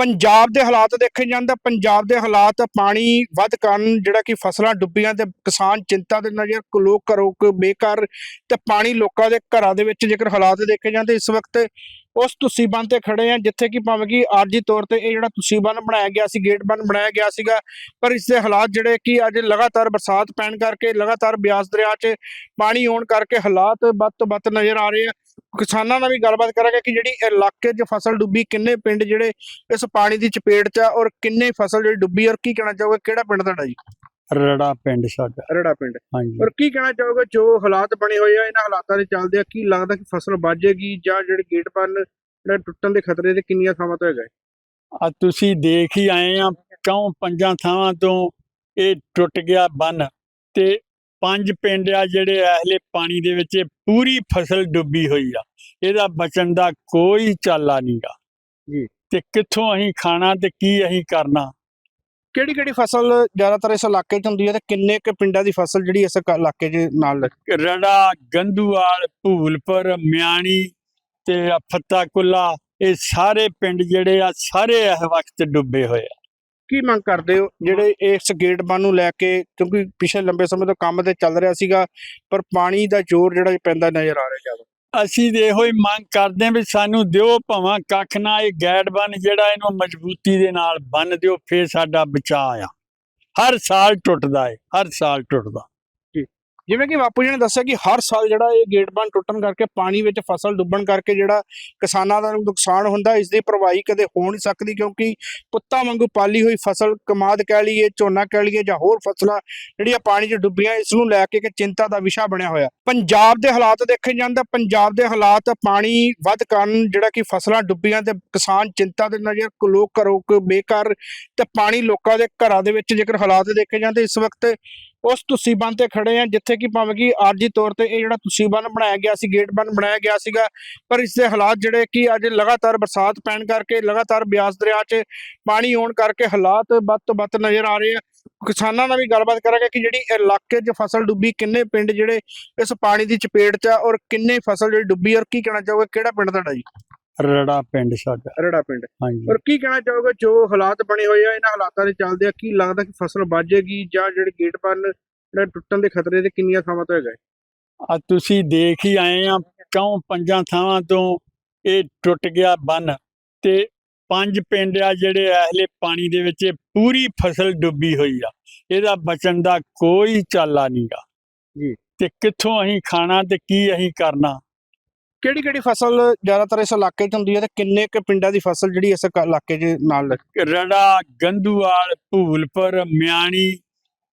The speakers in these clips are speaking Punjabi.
ਪੰਜਾਬ ਦੇ ਹਾਲਾਤ ਦੇਖੇ ਜਾਂਦੇ ਪੰਜਾਬ ਦੇ ਹਾਲਾਤ ਪਾਣੀ ਵੱਧ ਕਾਰਨ ਜਿਹੜਾ ਕਿ ਫਸਲਾਂ ਡੁੱਬੀਆਂ ਤੇ ਕਿਸਾਨ ਚਿੰਤਾ ਦੇ ਨਜ਼ਰ ਲੋਕ ਘਰੋਂ ਕ- ਬੇਘਰ ਤੇ ਪਾਣੀ ਲੋਕਾਂ ਦੇ ਘਰਾਂ ਦੇ ਵਿੱਚ ਜੇਕਰ ਹਾਲਾਤ ਦੇਖੇ ਜਾਂਦੇ ਇਸ ਵਕਤ ਉਸ ਤੁਸੀਂ ਬੰਨ ਤੇ ਖੜੇ ਆ, ਜਿੱਥੇ ਕਿ ਭਾਵੇਂ ਕਿ ਆਰਜੀ ਤੌਰ ਤੇ ਇਹ ਜਿਹੜਾ ਤੁਸੀਂ ਬੰਨ ਬਣਾਇਆ ਗਿਆ ਸੀ, ਗੇਟ ਬੰਨ ਬਣਾਇਆ ਗਿਆ ਸੀਗਾ, ਪਰ ਇਸ ਦੇ ਹਾਲਾਤ ਜਿਹੜੇ ਕਿ ਅੱਜ ਲਗਾਤਾਰ ਬਰਸਾਤ ਪੈਣ ਕਰਕੇ, ਲਗਾਤਾਰ ਬਿਆਸ ਦਰਿਆ 'ਚ ਪਾਣੀ ਆਉਣ ਕਰਕੇ ਹਾਲਾਤ ਵੱਧ ਤੋਂ ਵੱਧ ਨਜ਼ਰ ਆ ਰਹੇ ਆ। ਕਿਸਾਨਾਂ ਨਾਲ ਵੀ ਗੱਲਬਾਤ ਕਰਾਂਗੇ ਕਿ ਜਿਹੜੀ ਇਲਾਕੇ 'ਚ ਫਸਲ ਡੁੱਬੀ ਕਿੰਨੇ ਪਿੰਡ ਜਿਹੜੇ ਇਸ ਪਾਣੀ ਦੀ ਚਪੇਟ 'ਚ ਆ ਔਰ ਕਿੰਨੇ ਫਸਲ ਜਿਹੜੀ ਡੁੱਬੀ ਔਰ ਕੀ ਕਹਿਣਾ ਚਾਹੋਗੇ? ਕਿਹੜਾ ਪਿੰਡ ਤੁਹਾਡਾ ਜੀ? ਰੜਾ ਪਿੰਡ ਸਾਡਾ। ਰੜਾ ਪਿੰਡ। ਹਾਂਜੀ। ਔਰ ਕੀ ਕਹਿਣਾ ਚਾਹੋਗੇ? ਜੋ ਹਾਲਾਤ ਬਣੇ ਹੋਏ ਆ ਇਹਨਾਂ ਹਾਲਾਤਾਂ ਦੇ ਚੱਲਦੇ ਆ ਕੀ ਲੱਗਦਾ ਕਿ ਫਸਲ ਬਚੇਗੀ ਜਾਂ ਜਿਹੜੇ ਗੇਟ ਬੰਨ ਜਿਹੜੇ ਟੁੱਟਣ ਦੇ ਖਤਰੇ ਤੇ ਕਿੰਨੀਆਂ ਥਾਵਾਂ ਤੋਂ ਹੈਗਾ? ਆ ਤੁਸੀਂ ਦੇਖ ਹੀ ਆਏ ਆ ਕਿਉਂ ਪੰਜਾਂ ਥਾਵਾਂ ਤੋਂ ਇਹ ਟੁੱਟ ਗਿਆ ਬੰਨ ਤੇ ਪੰਜ ਪਿੰਡ ਆ ਜਿਹੜੇ ਐਹਲੇ ਪਾਣੀ ਦੇ ਵਿੱਚ ਪੂਰੀ ਫਸਲ ਡੁੱਬੀ ਹੋਈ ਆ ਇਹਦਾ ਬਚਣ ਦਾ ਕੋਈ ਚਾਲਾ ਨਹੀਂਗਾ ਜੀ। ਤੇ ਕਿੱਥੋਂ ਅਸੀਂ ਖਾਣਾ ਤੇ ਕੀ ਅਸੀਂ ਕਰਨਾ ਕਿਹੜੀ ਕਿਹੜੀ ਫਸਲ ਜ਼ਿਆਦਾਤਰ ਇਸ ਇਲਾਕੇ 'ਚ ਹੁੰਦੀ ਹੈ ਤੇ ਕਿੰਨੇ ਕੁ ਪਿੰਡਾਂ ਦੀ ਫਸਲ ਜਿਹੜੀ ਇਸ ਇਲਾਕੇ 'ਚ ਨਾਲ? ਰੜਾ ਗੰਦੂਵਾਲ ਭੂਲਪੁਰ ਮਿਆਣੀ ਤੇ ਆ ਫੱਤਾ ਕੁੱਲਾ ਇਹ ਸਾਰੇ ਪਿੰਡ ਜਿਹੜੇ ਆ ਸਾਰੇ ਇਸ ਵਕਤ ਡੁੱਬੇ ਹੋਏ ਆ ਕੀ ਮੰਗ ਕਰਦੇ ਹੋ? ਜਿਹੜੇ ਇਸ ਗੇਟ ਬੰਨ ਨੂੰ ਲੈ ਕੇ, ਕਿਉਂਕਿ ਪਿਛਲੇ ਲੰਬੇ ਸਮੇਂ ਤੋਂ ਕੰਮ ਤੇ ਚੱਲ ਰਿਹਾ ਸੀਗਾ, ਪਰ ਪਾਣੀ ਦਾ ਜ਼ੋਰ ਜਿਹੜਾ ਪੈਂਦਾ ਨਜ਼ਰ ਆ ਰਿਹਾ ਜ਼ਿਆਦਾ। ਅਸੀਂ ਤੇ ਇਹੋ ਹੀ ਮੰਗ ਕਰਦੇ ਹਾਂ ਵੀ ਸਾਨੂੰ ਦਿਓ ਭਾਵਾਂ, ਕੱਖ ਨਾ ਇਹ ਗੈਡ ਬੰਨ ਜਿਹੜਾ ਇਹਨੂੰ ਮਜ਼ਬੂਤੀ ਦੇ ਨਾਲ ਬੰਨ ਦਿਓ, ਫੇਰ ਸਾਡਾ ਬਚਾਅ ਆ। ਹਰ ਸਾਲ ਟੁੱਟਦਾ ਏ, ਹਰ ਸਾਲ ਟੁੱਟਦਾ। ਜਿਵੇਂ ਕਿ ਬਾਪੂ ਜੀ ਨੇ ਦੱਸਿਆ ਕਿ ਹਰ ਸਾਲ ਜਿਹੜਾ ਇਹ ਗੇਟ ਬੰਦ ਟੁੱਟਣ ਕਰਕੇ ਪਾਣੀ ਵਿੱਚ ਫਸਲ ਡੁੱਬਣ ਕਰਕੇ ਜਿਹੜਾ ਕਿਸਾਨਾਂ ਦਾ ਨੁਕਸਾਨ ਹੁੰਦਾ, ਇਸ ਦੀ ਭਰਵਾਈ ਕਦੇ ਹੋ ਨਹੀਂ ਸਕਦੀ ਕਿਉਂਕਿ ਪੁੱਤਾਂ ਵਾਂਗੂ ਪਾਲੀ ਹੋਈ ਫਸਲ ਕਮਾਦ ਕਹਿ ਲਈਏ, ਝੋਨਾ ਕਹਿ ਲਈਏ ਜਾਂ ਹੋਰ ਫਸਲਾਂ ਜਿਹੜੀਆਂ ਪਾਣੀ 'ਚ ਡੁੱਬੀਆਂ, ਇਸ ਨੂੰ ਲੈ ਕੇ ਇੱਕ ਚਿੰਤਾ ਦਾ ਵਿਸ਼ਾ ਬਣਿਆ ਹੋਇਆ। ਪੰਜਾਬ ਦੇ ਹਾਲਾਤ ਦੇਖੇ ਜਾਂਦੇ ਪੰਜਾਬ ਦੇ ਹਾਲਾਤ ਪਾਣੀ ਵੱਧ ਕਾਰਨ ਜਿਹੜਾ ਕਿ ਫਸਲਾਂ ਡੁੱਬੀਆਂ ਤੇ ਕਿਸਾਨ ਚਿੰਤਾ ਦੇ ਨਜ਼ਰ ਕ- ਲੋਕ ਘਰੋਂ ਕ- ਬੇਘਰ ਤੇ ਪਾਣੀ ਲੋਕਾਂ ਦੇ ਘਰਾਂ ਦੇ ਵਿੱਚ ਜੇਕਰ ਹਾਲਾਤ ਦੇਖੇ ਜਾਂਦੇ ਇਸ ਵਕਤ ਉਸ ਤੁਸੀਂ ਬੰਨ ਤੇ ਖੜੇ ਆ, ਜਿੱਥੇ ਕਿ ਭਾਵੇਂ ਕਿ ਆਰਜੀ ਤੌਰ ਤੇ ਇਹ ਜਿਹੜਾ ਤੁਸੀਂ ਬੰਨ ਬਣਾਇਆ ਗਿਆ ਸੀ, ਗੇਟ ਬੰਨ ਬਣਾਇਆ ਗਿਆ ਸੀਗਾ, ਪਰ ਇਸ ਦੇ ਹਾਲਾਤ ਜਿਹੜੇ ਕਿ ਅੱਜ ਲਗਾਤਾਰ ਬਰਸਾਤ ਪੈਣ ਕਰਕੇ, ਲਗਾਤਾਰ ਬਿਆਸ ਦਰਿਆ 'ਚ ਪਾਣੀ ਆਉਣ ਕਰਕੇ ਹਾਲਾਤ ਵੱਧ ਤੋਂ ਵੱਧ ਨਜ਼ਰ ਆ ਰਹੇ ਆ। ਕਿਸਾਨਾਂ ਨਾਲ ਵੀ ਗੱਲਬਾਤ ਕਰਾਂਗੇ ਕਿ ਜਿਹੜੀ ਇਲਾਕੇ 'ਚ ਫਸਲ ਡੁੱਬੀ, ਕਿੰਨੇ ਪਿੰਡ ਜਿਹੜੇ ਇਸ ਪਾਣੀ ਦੀ ਚਪੇਟ 'ਚ ਆ ਔਰ ਕਿੰਨੇ ਫਸਲ ਜਿਹੜੀ ਡੁੱਬੀ ਔਰ ਕੀ ਕਹਿਣਾ ਚਾਹੋਗੇ? ਕਿਹੜਾ ਪਿੰਡ ਤੁਹਾਡਾ ਜੀ? ਰੜਾ ਪਿੰਡ ਸਾਡਾ। ਰੜਾ ਪਿੰਡ। ਹਾਂਜੀ। ਔਰ ਕੀ ਕਹਿਣਾ ਚਾਹੋਗੇ? ਜੋ ਹਾਲਾਤ ਬਣੇ ਹੋਏ ਆ ਇਹਨਾਂ ਹਾਲਾਤਾਂ ਦੇ ਚੱਲਦੇ ਆ ਕੀ ਲੱਗਦਾ ਕਿ ਫਸਲ ਬਚੇਗੀ ਜਾਂ ਜਿਹੜੇ ਗੇਟ ਬੰਨ ਜਿਹੜੇ ਟੁੱਟਣ ਦੇ ਖਤਰੇ ਤੇ ਕਿੰਨੀਆਂ ਥਾਵਾਂ ਤੋਂ ਹੈਗਾ? ਆ ਤੁਸੀਂ ਦੇਖ ਹੀ ਆਏ ਆ ਕਿਉਂ ਪੰਜਾਂ ਥਾਵਾਂ ਤੋਂ ਇਹ ਟੁੱਟ ਗਿਆ ਬੰਨ ਤੇ ਪੰਜ ਪਿੰਡ ਆ ਜਿਹੜੇ ਐਹਲੇ ਪਾਣੀ ਦੇ ਵਿੱਚ ਪੂਰੀ ਫਸਲ ਡੁੱਬੀ ਹੋਈ ਆ। ਇਹਦਾ ਬਚਣ ਦਾ ਕੋਈ ਚਾਲਾ ਨਹੀਂਗਾ ਜੀ। ਤੇ ਕਿੱਥੋਂ ਅਸੀਂ ਖਾਣਾ ਤੇ ਕੀ ਅਸੀਂ ਕਰਨਾ? ਕਿਹੜੀ ਕਿਹੜੀ ਫਸਲ ਜ਼ਿਆਦਾਤਰ ਇਸ ਇਲਾਕੇ 'ਚ ਹੁੰਦੀ ਹੈ ਤੇ ਕਿੰਨੇ ਕੁ ਪਿੰਡਾਂ ਦੀ ਫਸਲ ਜਿਹੜੀ ਇਸ ਕ- ਇਲਾਕੇ 'ਚ ਨਾਲ ਲੱਗੀ? ਰੜਾ ਗੰਦੂਵਾਲ ਭੂਲਪੁਰ ਮਿਆਣੀ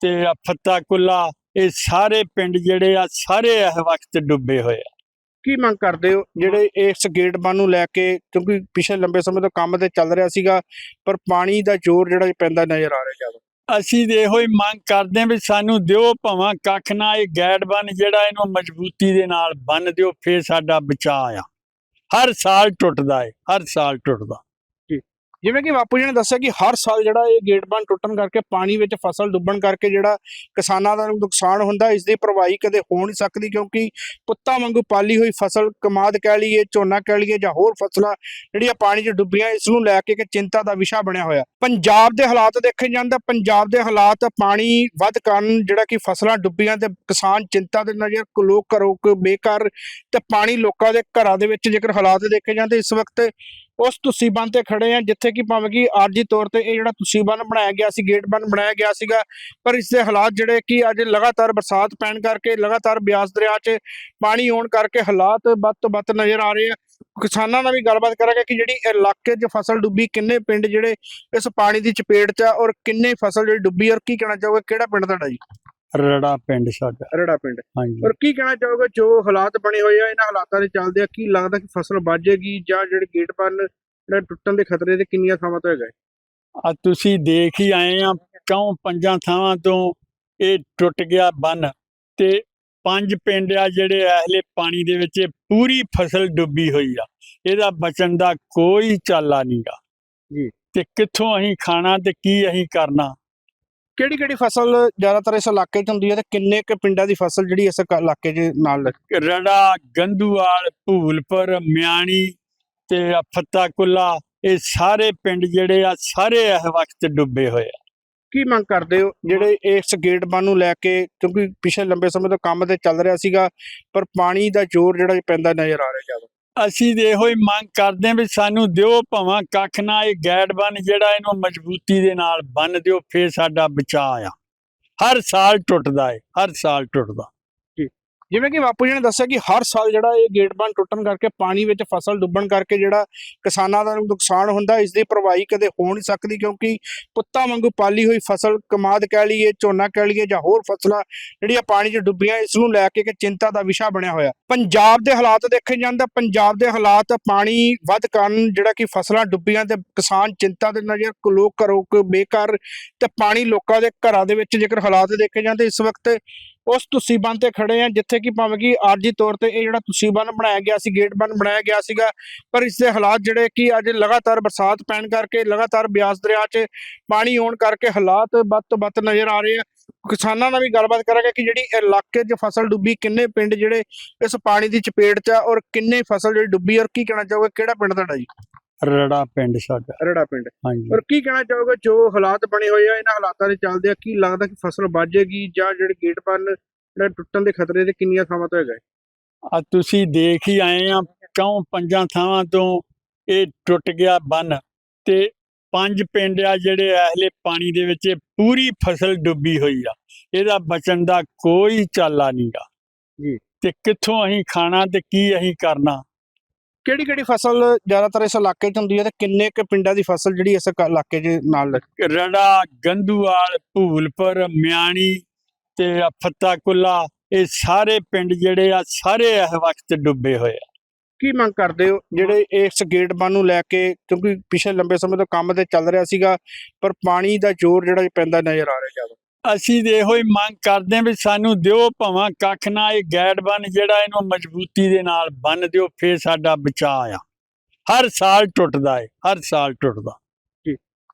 ਤੇ ਆ ਫੱਤਾ ਕੁੱਲਾ ਇਹ ਸਾਰੇ ਪਿੰਡ ਜਿਹੜੇ ਆ ਸਾਰੇ ਇਸ ਵਕਤ ਡੁੱਬੇ ਹੋਏ ਆ। ਕੀ ਮੰਗ ਕਰਦੇ ਹੋ? ਜਿਹੜੇ ਇਸ ਗੇਟ ਬੰਨ ਨੂੰ ਲੈ ਕੇ ਕਿਉਂਕਿ ਪਿਛਲੇ ਲੰਬੇ ਸਮੇਂ ਤੋਂ ਕੰਮ ਤੇ ਚੱਲ ਰਿਹਾ ਸੀਗਾ ਪਰ ਪਾਣੀ ਦਾ ਜ਼ੋਰ ਜਿਹੜਾ ਪੈਂਦਾ ਨਜ਼ਰ ਆ ਰਿਹਾ ਜ਼ਿਆਦਾ। ਅਸੀਂ ਤੇ ਇਹੋ ਹੀ ਮੰਗ ਕਰਦੇ ਹਾਂ ਵੀ ਸਾਨੂੰ ਦਿਓ ਭਾਵਾਂ ਕੱਖ ਨਾ, ਇਹ ਗੈਡ ਬਨ ਜਿਹੜਾ ਇਹਨੂੰ ਮਜ਼ਬੂਤੀ ਦੇ ਨਾਲ ਬੰਨ ਦਿਓ, ਫੇਰ ਸਾਡਾ ਬਚਾਅ ਆ। ਹਰ ਸਾਲ ਟੁੱਟਦਾ ਏ, ਹਰ ਸਾਲ ਟੁੱਟਦਾ। ਜਿਵੇਂ ਕਿ ਬਾਪੂ ਜੀ ਨੇ ਦੱਸਿਆ ਕਿ ਹਰ ਸਾਲ ਜਿਹੜਾ ਇਹ ਗੇਟ ਬੰਦ ਟੁੱਟਣ ਕਰਕੇ ਪਾਣੀ ਵਿੱਚ ਫਸਲ ਡੁੱਬਣ ਕਰਕੇ ਜਿਹੜਾ ਕਿਸਾਨਾਂ ਦਾ ਨੁਕਸਾਨ ਹੁੰਦਾ, ਇਸ ਦੀ ਭਰਵਾਈ ਕਦੇ ਹੋ ਨਹੀਂ ਸਕਦੀ ਕਿਉਂਕਿ ਪੁੱਤਾਂ ਵਾਂਗੂ ਪਾਲੀ ਹੋਈ ਫਸਲ ਕਮਾਦ ਕਹਿ ਲਈਏ, ਝੋਨਾ ਕਹਿ ਲਈਏ ਜਾਂ ਹੋਰ ਫਸਲਾਂ ਜਿਹੜੀਆਂ ਪਾਣੀ 'ਚ ਡੁੱਬੀਆਂ, ਇਸ ਨੂੰ ਲੈ ਕੇ ਇੱਕ ਚਿੰਤਾ ਦਾ ਵਿਸ਼ਾ ਬਣਿਆ ਹੋਇਆ। ਪੰਜਾਬ ਦੇ ਹਾਲਾਤ ਦੇਖੇ ਜਾਂਦਾ, ਪੰਜਾਬ ਦੇ ਹਾਲਾਤ ਪਾਣੀ ਵੱਧ ਕਾਰਨ ਜਿਹੜਾ ਕਿ ਫਸਲਾਂ ਡੁੱਬੀਆਂ ਤੇ ਕਿਸਾਨ ਚਿੰਤਾ ਦੇ ਨਜ਼ਰ ਕ- ਲੋਕ ਘਰੋਂ ਕ- ਤੇ ਪਾਣੀ ਲੋਕਾਂ ਦੇ ਘਰਾਂ ਦੇ ਵਿੱਚ ਜੇਕਰ ਹਾਲਾਤ ਦੇਖੇ ਜਾਂਦੇ, ਇਸ ਵਕਤ ਉਸ ਤੁਸੀਂ ਬੰਨ ਤੇ ਖੜੇ ਆ, ਜਿੱਥੇ ਕਿ ਭਾਵੇਂ ਕਿ ਆਰਜੀ ਤੌਰ ਤੇ ਇਹ ਜਿਹੜਾ ਤੁਸੀਂ ਬੰਨ ਬਣਾਇਆ ਗਿਆ ਸੀ, ਗੇਟ ਬੰਨ ਬਣਾਇਆ ਗਿਆ ਸੀਗਾ, ਪਰ ਇਸ ਦੇ ਹਾਲਾਤ ਜਿਹੜੇ ਕਿ ਅੱਜ ਲਗਾਤਾਰ ਬਰਸਾਤ ਪੈਣ ਕਰਕੇ, ਲਗਾਤਾਰ ਬਿਆਸ ਦਰਿਆ 'ਚ ਪਾਣੀ ਆਉਣ ਕਰਕੇ ਹਾਲਾਤ ਵੱਧ ਤੋਂ ਵੱਧ ਨਜ਼ਰ ਆ ਰਹੇ ਆ। ਕਿਸਾਨਾਂ ਨਾਲ ਵੀ ਗੱਲਬਾਤ ਕਰਾਂਗੇ ਕਿ ਜਿਹੜੀ ਇਲਾਕੇ 'ਚ ਫਸਲ ਡੁੱਬੀ, ਕਿੰਨੇ ਪਿੰਡ ਜਿਹੜੇ ਇਸ ਪਾਣੀ ਦੀ ਚਪੇਟ 'ਚ ਆ ਔਰ ਕਿੰਨੇ ਫਸਲ ਜਿਹੜੀ ਡੁੱਬੀ ਔਰ ਕੀ ਕਹਿਣਾ ਚਾਹੋਗੇ? ਕਿਹੜਾ ਪਿੰਡ ਤੁਹਾਡਾ ਜੀ? ਰੜਾ ਪਿੰਡ ਸਾਡਾ ਰੜਾ ਪਿੰਡ। ਹਾਂਜੀ। ਔਰ ਕੀ ਕਹਿਣਾ ਚਾਹੋਗੇ? ਜੋ ਹਾਲਾਤ ਬਣੇ ਹੋਏ ਆ ਇਹਨਾਂ ਹਾਲਾਤਾਂ ਦੇ ਚੱਲਦੇ ਆ ਕੀ ਲੱਗਦਾ ਕਿ ਫਸਲ ਬਚੇਗੀ ਜਾਂ ਜਿਹੜੇ ਗੇਟ ਬੰਨ ਜਿਹੜੇ ਟੁੱਟਣ ਦੇ ਖਤਰੇ ਤੇ ਕਿੰਨੀਆਂ ਥਾਵਾਂ ਤੋਂ ਹੈਗਾ? ਆ ਤੁਸੀਂ ਦੇਖ ਹੀ ਆਏ ਆ ਕਿਉਂ ਪੰਜਾਂ ਥਾਵਾਂ ਤੋਂ ਇਹ ਟੁੱਟ ਗਿਆ ਬੰਨ ਤੇ ਪੰਜ ਪਿੰਡ ਆ ਜਿਹੜੇ ਐਹਲੇ ਪਾਣੀ ਦੇ ਵਿੱਚ ਪੂਰੀ ਫਸਲ ਡੁੱਬੀ ਹੋਈ ਆ। ਇਹਦਾ ਬਚਣ ਦਾ ਕੋਈ ਚਾਲਾ ਨਹੀਂਗਾ ਜੀ। ਤੇ ਕਿੱਥੋਂ ਅਸੀਂ ਖਾਣਾ ਤੇ ਕੀ ਅਸੀਂ ਕਰਨਾ? ਕਿਹੜੀ ਕਿਹੜੀ ਫਸਲ ਜ਼ਿਆਦਾਤਰ ਇਸ ਇਲਾਕੇ 'ਚ ਹੁੰਦੀ ਹੈ ਤੇ ਕਿੰਨੇ ਕੁ ਪਿੰਡਾਂ ਦੀ ਫਸਲ ਜਿਹੜੀ ਇਸ ਇਲਾਕੇ 'ਚ ਨਾਲ? ਰੜਾ ਗੰਦੂਵਾਲ ਭੂਲਪੁਰ ਮਿਆਣੀ ਤੇ ਆ ਫੱਤਾ ਕੁੱਲਾ ਇਹ ਸਾਰੇ ਪਿੰਡ ਜਿਹੜੇ ਆ ਸਾਰੇ ਇਸ ਵਕਤ ਡੁੱਬੇ ਹੋਏ ਆ ਕੀ ਮੰਗ ਕਰਦੇ ਹੋ ਜਿਹੜੇ ਇਸ ਗੇਟ ਬੰਨ ਨੂੰ ਲੈ ਕੇ ਕਿਉਂਕਿ ਪਿਛਲੇ ਲੰਬੇ ਸਮੇਂ ਤੋਂ ਕੰਮ ਤੇ ਚੱਲ ਰਿਹਾ ਸੀਗਾ ਪਰ ਪਾਣੀ ਦਾ ਜ਼ੋਰ ਜਿਹੜਾ ਪੈਂਦਾ ਨਜ਼ਰ ਆ ਰਿਹਾ ਜ਼ਿਆਦਾ ਅਸੀਂ ਤੇ ਇਹੋ ਹੀ ਮੰਗ ਕਰਦੇ ਹਾਂ ਵੀ ਸਾਨੂੰ ਦਿਓ ਭਾਵਾਂ ਕੱਖ ਨਾ, ਇਹ ਗੈਡ ਬੰਨ ਜਿਹੜਾ ਇਹਨੂੰ ਮਜ਼ਬੂਤੀ ਦੇ ਨਾਲ ਬੰਨ ਦਿਓ, ਫੇਰ ਸਾਡਾ ਬਚਾਅ ਆ। ਹਰ ਸਾਲ ਟੁੱਟਦਾ ਏ, ਹਰ ਸਾਲ ਟੁੱਟਦਾ। ਜਿਵੇਂ ਕਿ ਬਾਪੂ ਜੀ ਨੇ ਦੱਸਿਆ ਕਿ ਹਰ ਸਾਲ ਜਿਹੜਾ ਇਹ ਗੇਟ ਬੰਦ ਟੁੱਟਣ ਕਰਕੇ ਪਾਣੀ ਵਿੱਚ ਫਸਲ ਡੁੱਬਣ ਕਰਕੇ ਜਿਹੜਾ ਕਿਸਾਨਾਂ ਦਾ ਨੁਕਸਾਨ ਹੁੰਦਾ, ਇਸ ਦੀ ਭਰਵਾਈ ਕਦੇ ਹੋ ਨਹੀਂ ਸਕਦੀ ਕਿਉਂਕਿ ਪੁੱਤਾਂ ਵਾਂਗੂ ਪਾਲੀ ਹੋਈ ਫਸਲ, ਕਮਾਦ ਕਹਿ ਲਈਏ, ਝੋਨਾ ਕਹਿ ਲਈਏ ਜਾਂ ਹੋਰ ਫਸਲਾਂ ਜਿਹੜੀਆਂ ਪਾਣੀ 'ਚ ਡੁੱਬੀਆਂ, ਇਸ ਨੂੰ ਲੈ ਕੇ ਇੱਕ ਚਿੰਤਾ ਦਾ ਵਿਸ਼ਾ ਬਣਿਆ ਹੋਇਆ। ਪੰਜਾਬ ਦੇ ਹਾਲਾਤ ਦੇਖੇ ਜਾਂਦਾ, ਪੰਜਾਬ ਦੇ ਹਾਲਾਤ ਪਾਣੀ ਵੱਧ ਕਾਰਨ ਜਿਹੜਾ ਕਿ ਫਸਲਾਂ ਡੁੱਬੀਆਂ ਤੇ ਕਿਸਾਨ ਚਿੰਤਾ ਦੇ ਨਜ਼ਰ ਲੋਕ ਘਰੋਂ ਕੋ ਬੇਕਾਰ ਤੇ ਪਾਣੀ ਲੋਕਾਂ ਦੇ ਘਰਾਂ ਦੇ ਵਿੱਚ ਜੇਕਰ ਹਾਲਾਤ ਦੇਖੇ ਜਾਂਦੇ, ਇਸ ਵਕਤ ਉਸ ਤੁਸੀਬਨ ਤੇ ਖੜੇ ਆ, ਜਿੱਥੇ ਕਿ ਭਾਵੇਂ ਕਿ ਆਰਜੀ ਤੌਰ ਤੇ ਇਹ ਜਿਹੜਾ ਤੁਸੀਂ ਬਣਾਇਆ ਗਿਆ ਸੀ, ਗੇਟ ਬੰਨ ਬਣਾਇਆ ਗਿਆ ਸੀਗਾ, ਪਰ ਇਸ ਦੇ ਹਾਲਾਤ ਜਿਹੜੇ ਕਿ ਅੱਜ ਲਗਾਤਾਰ ਬਰਸਾਤ ਪੈਣ ਕਰਕੇ, ਲਗਾਤਾਰ ਬਿਆਸ ਦਰਿਆ 'ਚ ਪਾਣੀ ਆਉਣ ਕਰਕੇ ਹਾਲਾਤ ਵੱਧ ਤੋਂ ਵੱਧ ਨਜ਼ਰ ਆ ਰਹੇ ਆ। ਕਿਸਾਨਾਂ ਨਾਲ ਵੀ ਗੱਲਬਾਤ ਕਰਾਂਗੇ ਕਿ ਜਿਹੜੀ ਇਲਾਕੇ 'ਚ ਫਸਲ ਡੁੱਬੀ, ਕਿੰਨੇ ਪਿੰਡ ਜਿਹੜੇ ਇਸ ਪਾਣੀ ਦੀ ਚਪੇਟ 'ਚ ਆ ਔਰ ਕਿੰਨੇ ਫਸਲ ਜਿਹੜੀ ਡੁੱਬੀ ਔਰ ਕੀ ਕਹਿਣਾ ਚਾਹੋਗੇ? ਕਿਹੜਾ ਪਿੰਡ ਤੁਹਾਡਾ ਜੀ? ਰੜਾ ਪਿੰਡ ਸਾਡਾ। ਰੜਾ ਪਿੰਡ। ਹਾਂਜੀ। ਔਰ ਕੀ ਕਹਿਣਾ ਚਾਹੋਗੇ? ਜੋ ਹਾਲਾਤ ਬਣੇ ਹੋਏ ਆ ਇਹਨਾਂ ਹਾਲਾਤਾਂ ਦੇ ਚੱਲਦੇ ਆ ਕੀ ਲੱਗਦਾ ਕਿ ਫਸਲ ਬਾਜੇਗੀ ਜਾਂ ਜਿਹੜੇ ਗੇਟ ਬੰਨ ਜਿਹੜਾ ਟੁੱਟਣ ਦੇ ਖਤਰੇ ਤੇ ਕਿੰਨੀਆਂ ਥਾਵਾਂ ਤੋਂ ਹੈਗਾ? ਆ ਤੁਸੀਂ ਦੇਖ ਹੀ ਆਏ ਆ ਕਿਉਂ ਪੰਜਾਂ ਥਾਵਾਂ ਤੋਂ ਇਹ ਟੁੱਟ ਗਿਆ ਬੰਨ ਤੇ ਪੰਜ ਪਿੰਡ ਆ ਜਿਹੜੇ ਐਹਲੇ ਪਾਣੀ ਦੇ ਵਿੱਚ ਪੂਰੀ ਫਸਲ ਡੁੱਬੀ ਹੋਈ ਆ। ਇਹਦਾ ਬਚਣ ਦਾ ਕੋਈ ਚਾਲਾ ਨਹੀਂਗਾ ਜੀ। ਤੇ ਕਿੱਥੋਂ ਅਸੀਂ ਖਾਣਾ ਤੇ ਕੀ ਅਸੀਂ ਕਰਨਾ? ਕਿਹੜੀ ਕਿਹੜੀ ਫਸਲ ਜ਼ਿਆਦਾਤਰ ਇਸ ਇਲਾਕੇ 'ਚ ਹੁੰਦੀ ਹੈ ਤੇ ਕਿੰਨੇ ਕੁ ਪਿੰਡਾਂ ਦੀ ਫਸਲ ਜਿਹੜੀ ਇਸ ਇਲਾਕੇ 'ਚ ਨਾਲ? ਰੜਾ ਗੰਧੂਵਾਲ ਭੂਲਪੁਰ ਮਿਆਣੀ ਤੇ ਆ ਫੱਤਾ ਕੁੱਲਾ ਇਹ ਸਾਰੇ ਪਿੰਡ ਜਿਹੜੇ ਆ ਸਾਰੇ ਇਸ ਵਕਤ ਡੁੱਬੇ ਹੋਏ ਆ ਕੀ ਮੰਗ ਕਰਦੇ ਹੋ ਜਿਹੜੇ ਇਸ ਗੇਟ ਬੰਨ ਨੂੰ ਲੈ ਕੇ ਕਿਉਂਕਿ ਪਿਛਲੇ ਲੰਬੇ ਸਮੇਂ ਤੋਂ ਕੰਮ ਤੇ ਚੱਲ ਰਿਹਾ ਸੀਗਾ ਪਰ ਪਾਣੀ ਦਾ ਜ਼ੋਰ ਜਿਹੜਾ ਪੈਂਦਾ ਨਜ਼ਰ ਆ ਰਿਹਾ ਜ਼ਿਆਦਾ ਅਸੀਂ ਤੇ ਇਹੋ ਹੀ ਮੰਗ ਕਰਦੇ ਹਾਂ ਵੀ ਸਾਨੂੰ ਦਿਓ ਭਾਵਾਂ ਕੱਖ ਨਾ, ਇਹ ਗੈਡ ਬੰਨ ਜਿਹੜਾ ਇਹਨੂੰ ਮਜ਼ਬੂਤੀ ਦੇ ਨਾਲ ਬੰਨ ਦਿਓ, ਫੇਰ ਸਾਡਾ ਬਚਾਅ ਆ। ਹਰ ਸਾਲ ਟੁੱਟਦਾ ਏ, ਹਰ ਸਾਲ ਟੁੱਟਦਾ।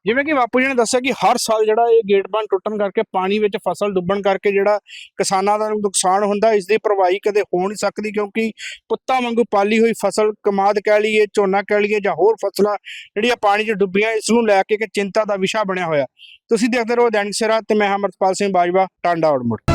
ਜਿਵੇਂ ਕਿ ਬਾਪੂ ਜੀ ਨੇ ਦੱਸਿਆ ਕਿ ਹਰ ਸਾਲ ਜਿਹੜਾ ਇਹ ਗੇਟ ਬੰਦ ਟੁੱਟਣ ਕਰਕੇ ਪਾਣੀ ਵਿੱਚ ਫਸਲ ਡੁੱਬਣ ਕਰਕੇ ਜਿਹੜਾ ਕਿਸਾਨਾਂ ਦਾ ਨੁਕਸਾਨ ਹੁੰਦਾ, ਇਸ ਦੀ ਭਰਵਾਈ ਕਦੇ ਹੋ ਨਹੀਂ ਸਕਦੀ ਕਿਉਂਕਿ ਪੁੱਤਾਂ ਵਾਂਗੂ ਪਾਲੀ ਹੋਈ ਫਸਲ, ਕਮਾਦ ਕਹਿ ਲਈਏ, ਝੋਨਾ ਕਹਿ ਲਈਏ ਜਾਂ ਹੋਰ ਫਸਲਾਂ ਜਿਹੜੀਆਂ ਪਾਣੀ 'ਚ ਡੁੱਬੀਆਂ, ਇਸ ਨੂੰ ਲੈ ਕੇ ਇੱਕ ਚਿੰਤਾ ਦਾ ਵਿਸ਼ਾ ਬਣਿਆ ਹੋਇਆ। ਤੁਸੀਂ ਦੇਖਦੇ ਰਹੋ ਦੈਨਿਕ ਸਿਰਾ ਤੇ ਮੈਂ ਹਾਂ ਸਿੰਘ ਬਾਜਵਾ, ਟਾਂਡਾ ਆਊਟਮੁੱਡ